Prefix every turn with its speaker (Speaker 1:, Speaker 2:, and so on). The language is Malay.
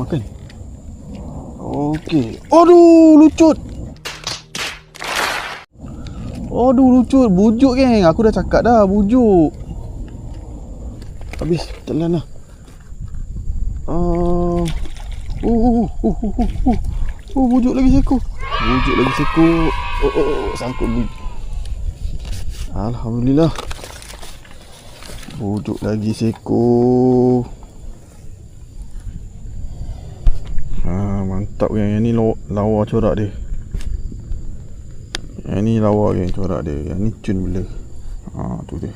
Speaker 1: Makan. Okey. Aduh, lucut. Aduh, lucut. Bujuk geng. Aku dah cakap dah, bujuk. Habis, telan lah. Uh, uh, uh, uh, uh, uh, uh. Oh, bujuk lagi seko. Bujuk lagi seko. Oh, oh, oh, sangkut bujuk. Alhamdulillah. Bujuk lagi seko. Mantap yang, yang ni lawa, lawa corak dia. Yang ni lawa yang corak dia. Yang ni cun bila. Ha, tu dia.